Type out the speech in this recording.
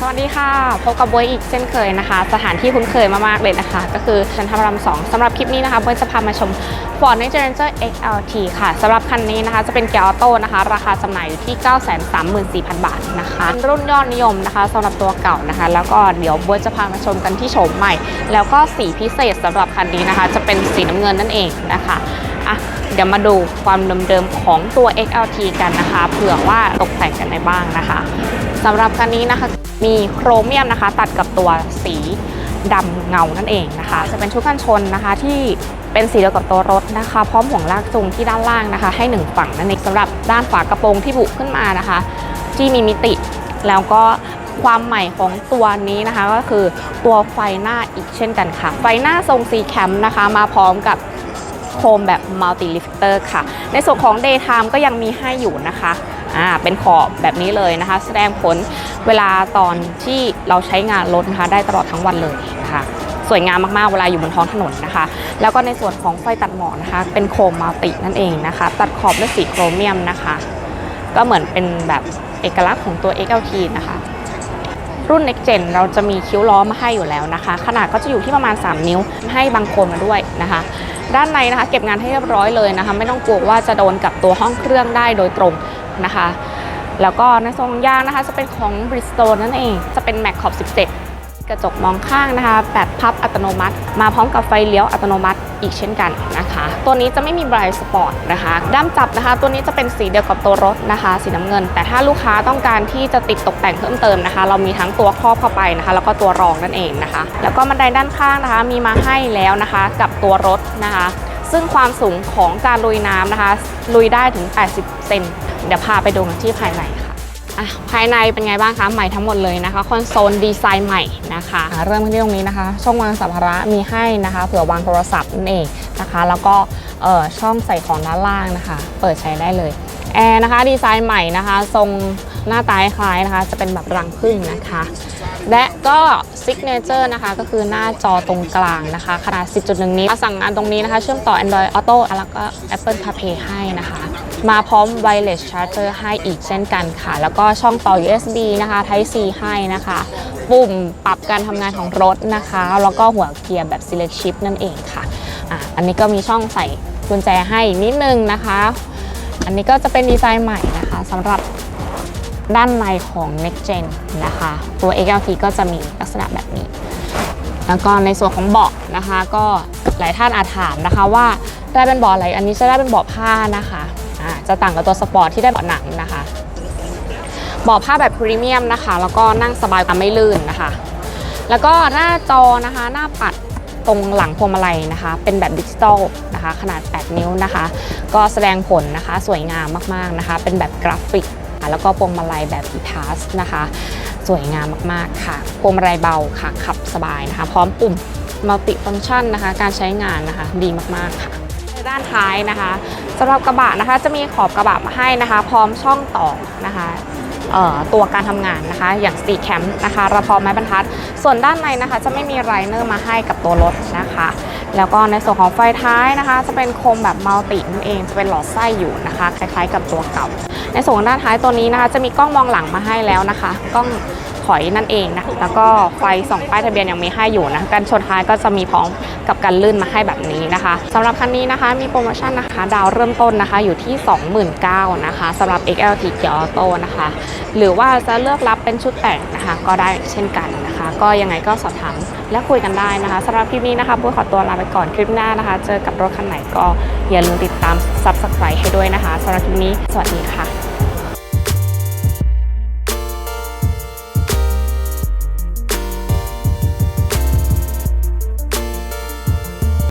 สวัสดีค่ะ พบกับบวยอีกเช่นเคยนะคะ สถานที่คุ้นเคยมากๆเลยนะคะ ก็คือชันทรามสองสำหรับคลิปนี้นะคะบวยจะพามาชม Ford Next Ranger XLT ค่ะสำหรับคันนี้นะคะจะเป็นเกียร์ออโต้นะคะ ราคาจำหน่ายอยู่ที่ 934,000 บาทนะคะเป็นรุ่นยอดนิยมนะคะสำหรับตัวเก่านะคะ แล้วก็เดี๋ยวบวยจะพามาชมกันที่โฉมใหม่ แล้วก็สีพิเศษสำหรับคันนี้นะคะ จะเป็นสีน้ำเงินนั่นเองนะคะ อะเดี๋ยวมาดูความเดิมๆของตัว XLT กันนะคะ เผื่อว่าตกแต่งกันในบ้างนะคะสำหรับคันนี้นะคะมีโครเมียมนะคะ ตัดกับตัวสีดำเงานั่นเองนะคะ จะเป็นชุดกันชนนะคะที่เป็นสีเดียวกับตัวรถนะคะ พร้อมห่วงลากจูงที่ด้านล่างนะคะ ให้หนึ่งฝั่งนั่นเองสำหรับด้านฝากระโปรงที่บุขึ้นมานะคะ ที่มีมิติแล้วก็ความใหม่ของตัวนี้นะคะ ก็คือตัวไฟหน้าอีกเช่นกันค่ะ ไฟหน้าทรงสีแคมนะคะ มาพร้อมกับ โคมแบบมัลติลิฟเตอร์ค่ะ ในส่วนของ Daytime ก็ยังมีให้อยู่นะคะอ่าเป็นขอบแบบนี้เลยนะคะ แสดงผลเวลาตอนที่เราใช้งานรถนะคะได้ตลอดทั้งวันเลยนะคะสวยงามมาก ๆ เวลาอยู่บนท้องถนนนะคะ แล้วก็ในส่วนของไฟตัดหมอกนะคะ เป็นโคมมัลตินั่นเองนะคะ ตัดขอบด้วยสีโครเมียมนะคะ ก็เหมือนเป็นแบบเอกลักษณ์ของตัว XLT นะคะ รุ่น Next Gen เราจะมีคิ้วล้อมาให้อยู่แล้วนะคะ ขนาดก็จะอยู่ที่ประมาณ 3 นิ้วให้บางโคนมาด้วยนะคะ ด้านในนะคะเก็บงานให้เรียบร้อยเลยนะคะ ไม่ต้องกลัวว่าจะโดนกับตัวห้องเครื่องได้โดยตรงนะคะ แล้วก็ในทรงยางนะคะจะเป็นของ Bridgestone นั่นเองจะเป็น Mac ขอบ 17 กระจกมองข้างนะคะแบบพับอัตโนมัติ มาพร้อมกับไฟเลี้ยวอัตโนมัติ อีกเช่นกันนะคะ ตัวนี้จะไม่มีไบรท์สปอร์ตนะคะด้ามจับนะคะ ตัวนี้จะเป็นสีเดียวกับตัวรถนะคะ สีน้ำเงิน แต่ถ้าลูกค้าต้องการที่จะติดตกแต่งเพิ่มเติมนะคะ เรามีทั้งตัวครอบเข้าไปนะคะ แล้วก็ตัวรองนั่นเองนะคะ แล้วก็บันไดด้านข้างนะคะ มีมาให้แล้วนะคะ กับตัวรถนะคะ ซึ่งความสูงของการลุยน้ำนะคะ ลุยได้ถึง 80 เซนเดี๋ยวพาไปดูที่ภายในค่ะ อะภายในเป็นไงบ้างคะใหม่ทั้งหมดเลยนะคะคอนโซลดีไซน์ใหม่นะคะะเริ่มที่ตรงนี้นะคะ ช่องวางสัมภาระมีให้นะคะ เผื่อวางโทรศัพท์นั่นเองนะคะ แล้วก็ช่องใส่ของด้านล่างนะคะ เปิดใช้ได้เลยแอร์นะคะดีไซน์ใหม่นะคะ ทรงหน้าตาคล้ายนะคะ จะเป็นแบบรังผึ้งนะคะ และก็ซิกเนเจอร์นะคะ ก็คือหน้าจอตรงกลางนะคะ ขนาด 10.1 นิ้วสั่งงานตรงนี้นะคะ เชื่อมต่อ Android Auto แล้วก็ Apple CarPlay ให้นะคะ มาพร้อม Wireless Charger ให้อีกเช่นกันค่ะ แล้วก็ช่องต่อ USB นะคะ Type C ให้นะคะ ปุ่มปรับการทำงานของรถนะคะ แล้วก็หัวเกียร์แบบ Select Shift นั่นเองค่ะอะ อันนี้ก็มีช่องใส่กุญแจให้นิดนึงนะคะ อันนี้ก็จะเป็นดีไซน์ใหม่นะคะสำหรับด้านในของ Next Gen นะคะ ตัว XLT ก็จะมีลักษณะแบบนี้ แล้วก็ในส่วนของเบาะนะคะ ก็หลายท่านอาจถามนะคะว่าได้เป็นเบาะอะไร อันนี้จะได้เป็นเบาะผ้านะคะ จะต่างกับตัวสปอร์ตที่ได้เบาะหนังนะคะเบาะผ้าแบบพรีเมียมนะคะ แล้วก็นั่งสบายไม่ลื่นนะคะ แล้วก็หน้าจอนะคะ หน้าปัดตรงหลังพวงมาลัยนะคะ เป็นแบบดิจิตอลนะคะ ขนาด 8 นิ้วนะคะ ก็แสดงผลนะคะ สวยงามมากๆนะคะ เป็นแบบกราฟิกแล้วก็พวงมาลัยแบบอีทัสนะคะ สวยงามมากๆค่ะพวงมาลัยเบาค่ะ ขับสบายนะคะ พร้อมปุ่มมัลติฟัง c t ชันนะคะ การใช้งานนะคะ ดีมากๆค่ะ ด้านท้ายนะคะสำหรับกระบะนะคะจะมีขอบกระบะมาให้นะคะ พร้อมช่องต่อนะคะตัวการทำงานนะคะ อย่าง4แคมป์นะคะระพร้อมไม้บรรทัด ส่วนด้านในนะคะจะไม่มีไรเนอร์มาให้กับตัวรถนะคะ แล้วก็ในส่วนของไฟท้ายนะคะ จะเป็นโคมแบบมัลตินั่นเองจะเป็นหลอดไส้อยู่นะคะ คล้ายๆ กับตัวเก่า ในส่วนของด้านท้ายตัวนี้นะคะ จะมีกล้องมองหลังมาให้แล้วนะคะ กล้อง ถอยนั่นเองนะแล้วก็ไฟส่องป้ายทะเบียนยังมีให้อยู่นะกันชนท้ายก็จะมีพร้อมกับการลื่นมาให้แบบนี้นะคะสำหรับคันนี้นะคะมีโปรโมชั่นนะคะดาวเริ่มต้นนะคะอยู่ที่ 29,000นะคะสำหรับ XLT เกียร์ออโต้นะคะ หรือว่าจะเลือกรับเป็นชุดแต่งนะคะ ก็ได้เช่นกันนะคะ ก็ยังไงก็สอบถามและคุยกันได้นะคะสำหรับคลิปนี้นะคะบุ้ยขอตัวลาไปก่อนคลิปหน้านะคะ เจอกับรถคันไหนก็อย่าลืมติดตาม Subscribe ให้ด้วยนะคะสำหรับคลิปนี้สวัสดีค่ะ